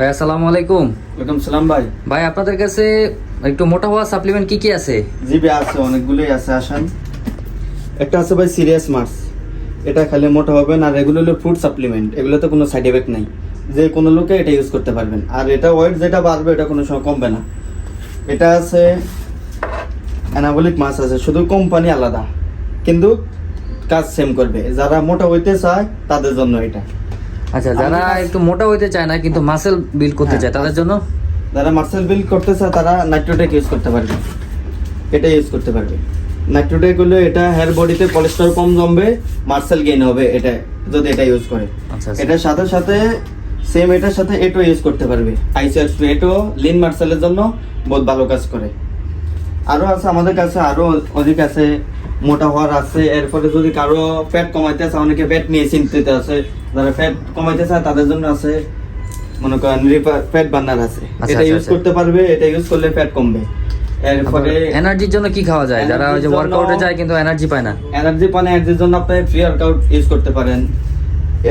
ভাই আসসালামু আলাইকুম। ওয়েলকাম সালাম ভাই। ভাই আপনাদের কাছে একটু মোটা হওয়া সাপ্লিমেন্ট কি কি আছে? জি ভাই আছে অনেকগুলোই আছে আসান। একটা আছে ভাই সিরিয়াস মার্স এটা খেলে মোটা হবে না আর এগুলো হলো ফ্রুট সাপ্লিমেন্ট এগুলোতে কোনো সাইড এফেক্ট নাই। যে কোনো লোকে এটা ইউজ করতে পারবেন। আর এটা ওয়েট যেটা বাড়বে এটা কোনো সময় কমবে না। এটা আছে অ্যানাবলিক মাছ আছে শুধু কোম্পানি আলাদা। কিন্তু কাজ সেম করবে। যারা মোটা হইতে চায় তাদের জন্য এটা। আচ্ছা যারা একটু মোটা হইতে চায় না কিন্তু মাসেল বিল্ড করতে হ্যাঁ, চায় তাদের জন্য? যারা মার্সেল বিল করতে চায় তারা নাইট্রোটেক ইউজ করতে পারবে। এটা ইউজ করতে পারবে। নাইট্রোটেক হলে এটা হেয়ার বডিতে কোলেস্ট্রল কম জমবে মার্সেল গেইন হবে এটা যদি এটা ইউজ করে। আচ্ছা আচ্ছা। এটার সাথে সাথে সেম এটার সাথে এটো ইউজ করতে পারবে। আইসিএক্স এটো লিন মার্সেলের জন্য বহুত ভালো কাজ করে। আরও আছে আমাদের কাছে আরও অধিক আছে মোটা হওয়ার আছে। এরপরে যদি কারও ফ্যাট কমাইতে আছে অনেকে ফ্যাট নিয়ে চিন্তিত আছে। যারা ফ্যাট কমাইতে চায় তাদের জন্য আছে মনে করেন ফ্যাট বার্নার আছে। আচ্ছা, এটা আচ্ছা, ইউজ আচ্ছা। করতে পারবে এটা ইউজ করলে ফ্যাট কমবে। এরপরে এনার্জির জন্য কি খাওয়া যায়? যারা ওই যে ওয়ার্কআউটে যায় কিন্তু এনার্জি পায় না। এনার্জি পান এনার্জির জন্য আপনি ফ্রি ওয়ার্কআউট ইউজ করতে পারেন।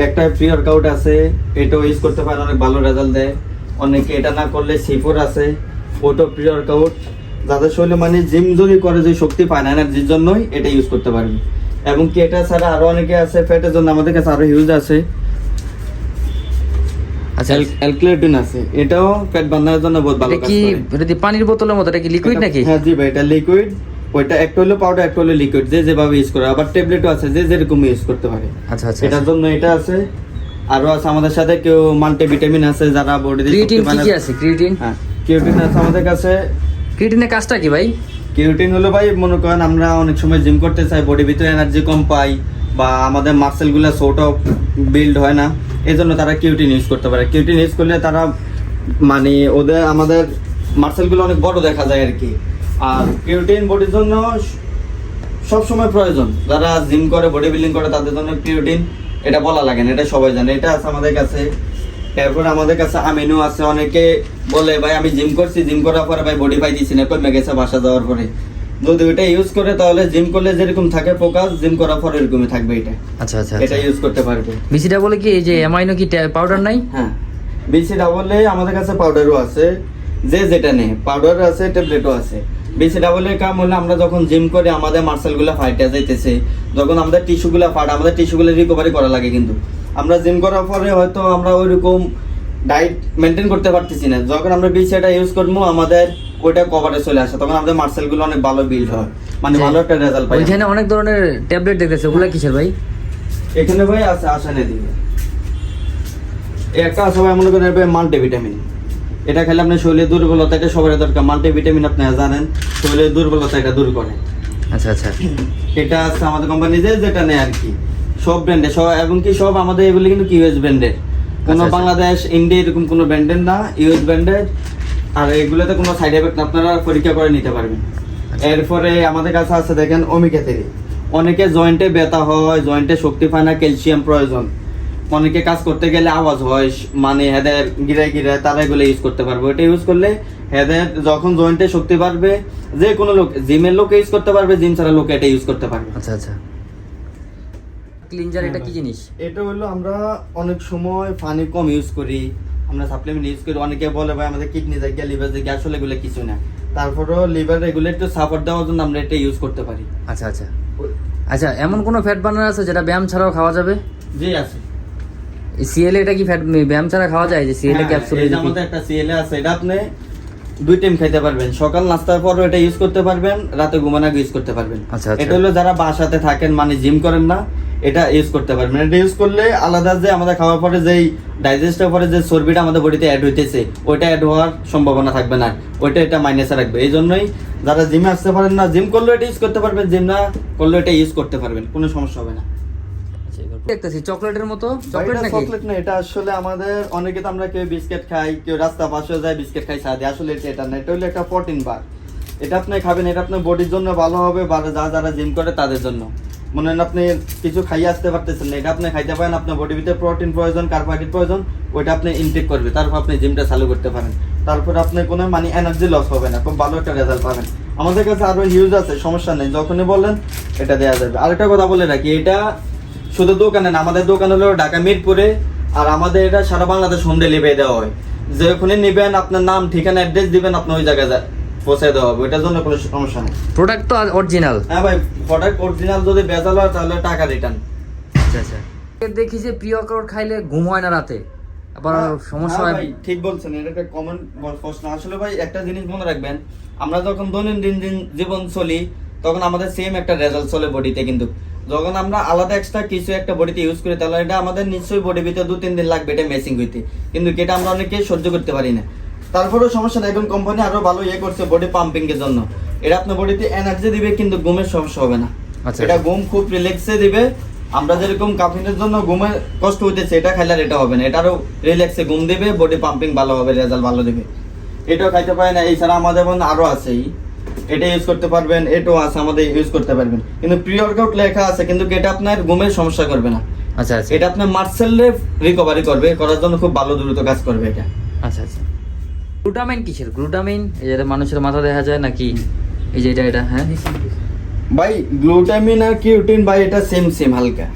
একটা ফ্রি ওয়ার্কআউট আছে এটাও ইউজ করতে পারেন অনেক ভালো রেজাল্ট দেয়। অনেকে এটা না করলে সিফোর আছে ওটাও ফ্রি ওয়ার্কআউট যাদের শরীরে মানে জিম যদি করে যে শক্তি পায় না এনার্জির জন্যই এটা ইউজ করতে পারবে এবং কি এটা ছাড়া আরও অনেকে আছে ফ্যাটের জন্য আমাদের কাছে আরও হিউজ আছে। আচ্ছা অ্যালক্লেটিন আছে এটাও ফ্যাট বান্ধানোর জন্য বহুত ভালো কি এটা কি পানির বোতলের মতো এটা কি লিকুইড নাকি? হ্যাঁ জি ভাই এটা লিকুইড ওইটা একটা হলো পাউডার একটা হলো লিকুইড যে যেভাবে ইউজ করে। আবার ট্যাবলেটও আছে যে যেরকম ইউজ করতে পারে। আচ্ছা আচ্ছা এটার জন্য এটা আছে। আমাদের সাথে কেউ আছে যারা বডি ক্রিয়েটিন কি কি আছে? ক্রিয়েটিন হ্যাঁ আছে আমাদের কাছে। ক্রিয়েটিনের কাজটা কি ভাই? কিউটিন হলো ভাই, মনে করেন আমরা অনেক সময় জিম করতে চাই বডির ভিতরে এনার্জি কম পাই বা আমাদের মাসেলগুলো অফ বিল্ড হয় না। এই জন্য তারা কিউটিন ইউজ করতে পারে। কিউটিন ইউজ করলে তারা মানে ওদের, আমাদের মাসেলগুলো অনেক বড় দেখা যায় আর কি আর কিউটিন বডির জন্য সব সময় প্রয়োজন। যারা জিম করে বডি বিল্ডিং করে, তাদের জন্য কিউটিন এটা বলা লাগে না, এটা সবাই জানে। এটা আছে আমাদের কাছে এরপর আমাদের কাছে আমিনও আছে অনেকে বলে ভাই আমি জিম করছি জিম করার পরে ভাই বডি পাইতেছি না। কমে গেছে বাসা যাওয়ার পরে। যদি ওইটা ইউজ করে তাহলে জিম করলে যেরকম থাকে ফোকাস জিম করার পরে এরকমই থাকবে এটা। আচ্ছা আচ্ছা এটা ইউজ করতে পারবে। বিসিটা বলে কি এই যে অ্যামাইনো কি পাউডার নাই? হ্যাঁ। বিসি ডাবলে আমাদের কাছে পাউডারও আছে। যে যেটা নেই পাউডার আছে ট্যাবলেটও আছে। বিসি ডাবলের কাম হলো আমরা যখন জিম করি আমাদের মার্সেলগুলা ফাইটে যাইতেছে যখন আমাদের টিস্যু গুলা ফাট আমাদের টিস্যু গুলো রিকভারি করা লাগে কিন্তু। আমরা জিম করার পরে হয়তো আমরা ওইরকম ডায়েট মেনটেন করতে পারতেছি না। যখন আমরা বিসিটা ইউজ করব আমাদের ওইটা কভারে চলে আসে। তখন আমাদের মার্সেলগুলো অনেক ভালো বিল্ড হয়। মানে ভালো একটা রেজাল্ট পাই ওইখানে অনেক ধরনের ট্যাবলেট দেখতেছে। ওগুলা কিসের ভাই? এখানে ভাই আছে আসানে দিবে একটা আছে ভাই মনে করেন মাল্টি ভিটামিন এটা খেলে আপনার শরীরের দুর্বলতা এটা সবার দরকার। মাল্টি ভিটামিন আপনারা জানেন শরীরের দুর্বলতা এটা দূর করে। আচ্ছা আচ্ছা। এটা আছে আমাদের কোম্পানি যে যেটা নেয় আর কি। সব ব্র্যান্ডে সব এবং কি সব আমাদের এগুলো কিন্তু ইউএস ব্র্যান্ডের কোনো আচ্ছা, আচ্ছা। বাংলাদেশ ইন্ডিয়া এরকম কোনো ব্র্যান্ডের না ইউএস ব্র্যান্ডের আর এগুলোতে কোনো সাইড এফেক্ট আপনারা পরীক্ষা করে নিতে পারবেন। আচ্ছা। এরপরে আমাদের কাছে আছে দেখেন ওমিকা থ্রি অনেকে জয়েন্টে ব্যথা হয় জয়েন্টে শক্তি পায় না ক্যালসিয়াম প্রয়োজন। অনেকে কাজ করতে গেলে আওয়াজ হয় মানে হেদের গিরে গিরে তারা এগুলো ইউজ করতে পারবে। এটা ইউজ করলে হেদের যখন জয়েন্টে শক্তি বাড়বে যে কোনো লোক জিমের লোক ইউজ করতে পারবে জিম ছাড়া লোক এটা ইউজ করতে পারবে। আচ্ছা আচ্ছা। ক্লিনজার এটা কি জিনিস? এটা হলো আমরা অনেক সময় পানি কম ইউজ করি। আমরা সাপ্লিমেন্ট ইউজ করি। অনেকে বলে ভাই আমাদের কিডনি যায় জায়গা লিভার জায়গা আসলে এগুলো কিছু না। তারপরেও লিভার এগুলো একটু সাপোর্ট দেওয়ার জন্য আমরা এটা ইউজ করতে পারি। আচ্ছা আচ্ছা। আচ্ছা এমন কোনো ফ্যাট বার্নার আছে যেটা ব্যায়াম ছাড়াও খাওয়া যাবে? জি আছে। সিএল এটা কি ফ্যাট ব্যায়াম ছাড়া খাওয়া যায়? যে সিএল হ্যাঁ, ক্যাপসুল যে আমাদের একটা সিএলএ আছে এটা আপনি দুই টাইম খাইতে পারবেন। সকাল নাস্তার পর এটা ইউজ করতে পারবেন রাতে ঘুমানো আগে ইউজ করতে পারবেন। আচ্ছা, আচ্ছা। এটা হলো যারা বাসাতে থাকেন মানে জিম করেন না এটা ইউজ করতে পারবেন। এটা ইউজ করলে আলাদা যে আমাদের খাওয়ার পরে যেই ডাইজেস্টের পরে যে চর্বিটা আমাদের বডিতে অ্যাড হইতেছে ওইটা অ্যাড হওয়ার সম্ভাবনা থাকবে না। ওইটা এটা মাইনাসে রাখবে। এই জন্যই যারা জিমে আসতে পারেন না জিম করলেও এটা ইউজ করতে পারবেন জিম না করলেও এটা ইউজ করতে পারবেন কোনো সমস্যা হবে না। দেখতেছি চকলেটের মতো? চকলেট এটা নাকি? চকলেট না এটা আসলে আমাদের অনেকে তো আমরা কেউ বিস্কিট খাই কেউ রাস্তা পাশে যায় বিস্কিট খাই সাদে আসলে এটা এটা না এটা হলো একটা প্রোটিন বার এটা আপনি খাবেন এটা আপনার বডির জন্য ভালো হবে বা যা যারা জিম করে তাদের জন্য। মনে হয় আপনি কিছু খাইয়ে আসতে পারতেছেন না, এটা আপনি খাইতে পারেন, আপনার বডি ভিতরে প্রোটিন প্রয়োজন কার্বোহাইড্রেট প্রয়োজন, ওইটা আপনি ইনটেক করবে, তারপর আপনি জিমটা চালু করতে পারেন। তারপর আপনি কোনো মানে এনার্জি লস হবে না, খুব ভালো একটা রেজাল্ট পাবেন। আমাদের কাছে আরও হিউজ আছে, সমস্যা নেই, যখনই বললেন এটা দেওয়া যাবে। আরেকটা কথা বলে রাখি, এটা শুধু দোকানে না, আমাদের দোকান হলো ঢাকা মিরপুরে, আর আমাদের এটা সারা বাংলাদেশ হোম ডেলিভারি দেওয়া হয়। যেখানে নেবেন, আপনার নাম, ঠিকানা অ্যাড্রেস দিবেন, আপনি ওই জায়গায় পৌঁছে দেওয়া হবে ওইটার জন্য কোনো সমস্যা নেই। প্রোডাক্ট তো অরিজিনাল হ্যাঁ ভাই প্রোডাক্ট অরিজিনাল যদি বেজাল হয় তাহলে টাকা রিটার্ন আচ্ছা আচ্ছা। দেখি যে প্রি ওয়ার্কআউট খাইলে ঘুম হয় না রাতে। আবার সমস্যা হয় হ্যাঁ ঠিক বলছেন এটা একটা কমন প্রশ্ন। আসলে ভাই একটা জিনিস মনে রাখবেন আমরা যখন দৈনন্দিন দিন জীবন চলি তখন আমাদের সেম একটা রেজাল্ট চলে বডিতে কিন্তু। যখন আমরা আলাদা এক্সট্রা কিছু একটা বডিতে ইউজ করি তাহলে এটা আমাদের নিশ্চয়ই বডি ভিতরে দু তিন দিন লাগবে এটা মেসিং হইতে। কিন্তু এটা আমরা অনেকে সহ্য করতে পারি না। তারপরেও সমস্যা নেই এখন কোম্পানি আরও ভালো ইয়ে করছে বডি পাম্পিং এর জন্য। এটা আপনার বডিতে এনার্জি দিবে কিন্তু ঘুমের সমস্যা হবে না। আচ্ছা। এটা ঘুম খুব রিল্যাক্সে দিবে। আমরা যেরকম কাফিনের জন্য ঘুমের কষ্ট হইতেছে এটা খাইলে আর এটা হবে না। এটারও রিল্যাক্সে ঘুম দিবে বডি পাম্পিং ভালো হবে রেজাল্ট ভালো দিবে। এটাও খাইতে পারে না এছাড়া আমাদের যেমন আরও আছেই এটা ইউজ করতে পারবেন এটাও আছে আমাদের ইউজ করতে পারবেন। কিন্তু প্রি ওয়ার্কআউট লেখা আছে কিন্তু এটা আপনার ঘুমের সমস্যা করবে না। আচ্ছা আচ্ছা। এটা আপনার মার্সেলে রিকভারি করবে করার জন্য খুব ভালো দ্রুত কাজ করবে এটা। আচ্ছা আচ্ছা। গ্লুটামিন কিসের? গ্লুটামিন এই যে মানুষের মাথা দেখা যায় নাকি? এই যে এটা এটা হ্যাঁ? ভাই গ্লুটামিন আর কিউটিন ভাই এটা সেম সেম হালকা।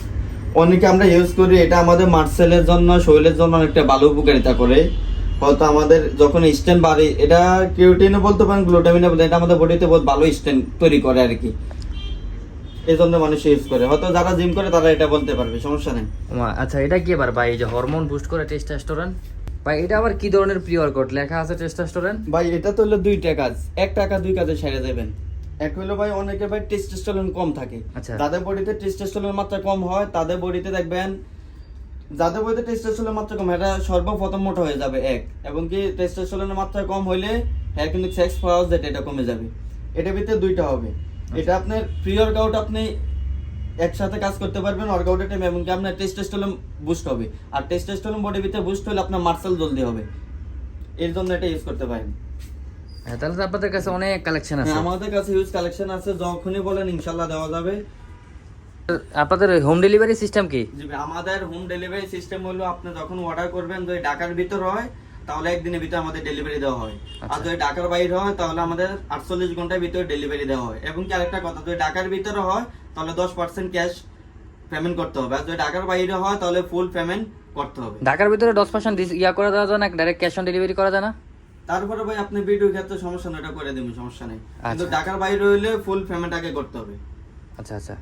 অনেকে আমরা ইউজ করি এটা আমাদের মার্সেলের জন্য শরীরের জন্য অনেকটা ভালো উপকারিতা করে। হয়তো আমাদের যখন স্ট্যান্ড বাড়ে এটা কিউটিনও বলতে পারেন গ্লুটামিনও বলতে এটা আমাদের বডিতে বহুত ভালো স্ট্যান্ড তৈরি করে আর কি। এই জন্য মানুষ ইউজ করে। হয়তো যারা জিম করে তারা এটা বলতে পারবে সমস্যা নেই। আচ্ছা এটা কি আবার ভাই এই যে হরমোন বুস্ট করে টেস্টোস্টেরন ভাই এটা আবার কি ধরনের প্রি ওয়ার্কআউট লেখা আছে টেস্টোস্টেরন ভাই এটা তো হলো দুইটা কাজ। এক টাকা দুই কাজে সেরে দেবেন এক হলো ভাই অনেকে ভাই টেস্টোস্টেরন কম থাকে। আচ্ছা। যাদের বডিতে টেস্টোস্টেরনের মাত্রা কম হয় তাদের বডিতে দেখবেন যাদের বডিতে টেস্টোস্টেরনের মাত্রা কম এটা সর্বপ্রথম মোটা হয়ে যাবে এক। এবং কি টেস্টোস্টেরনের মাত্রা কম হইলে হ্যাঁ কিন্তু সেক্স পাওয়ার যেটা এটা কমে যাবে। এটার ভিতরে দুইটা হবে। এটা আপনার প্রি ওয়ার্কআউট আপনি একসাথে কাজ করতে পারবেন ওয়ার্কআউটের টাইম এবং আপনার টেস্টোস্টেরন বুস্ট হবে। আর টেস্টোস্টেরন বডির ভিতরে বুস্ট হলে আপনার মার্সেল জলদি হবে। এর জন্য এটা ইউজ করতে পারেন। হ্যাঁ তাহলে তো আপনাদের কাছে অনেক কালেকশন আছে। হ্যাঁ, আমাদের কাছে ইউজ কালেকশন আছে যখনই বলেন ইনশাল্লাহ দেওয়া যাবে। আপনাদের হোম ডেলিভারি সিস্টেম কি? জি আমাদের হোম ডেলিভারি সিস্টেম হলো আপনি যখন অর্ডার করবেন যদি ঢাকার ভিতর হয় তাহলে একদিনের ভিতরে আমাদের ডেলিভারি দেওয়া হয়। আর আচ্ছা। যদি ঢাকার বাইরে হয় তাহলে আমাদের আটচল্লিশ ঘণ্টার ভিতরে ডেলিভারি দেওয়া হয়। এবং কি আরেকটা কথা যদি ঢাকার ভিতরে হয় তাহলে দশ পার্সেন্ট ক্যাশ পেমেন্ট করতে হবে। আর যদি ঢাকার বাইরে হয় তাহলে ফুল পেমেন্ট করতে হবে। ঢাকার ভিতরে দশ পার্সেন্ট ইয়া করে দেওয়া যায় না ডাইরেক্ট ক্যাশ অন ডেলিভারি করা যায় না? তারপরে ভাই আপনি ভিডিও ক্ষেত্রে সমস্যা না এটা করে দেবেন সমস্যা নেই। কিন্তু আচ্ছা। ঢাকার বাইরে হইলে ফুল পেমেন্ট আগে করতে হবে। আচ্ছা আচ্ছা।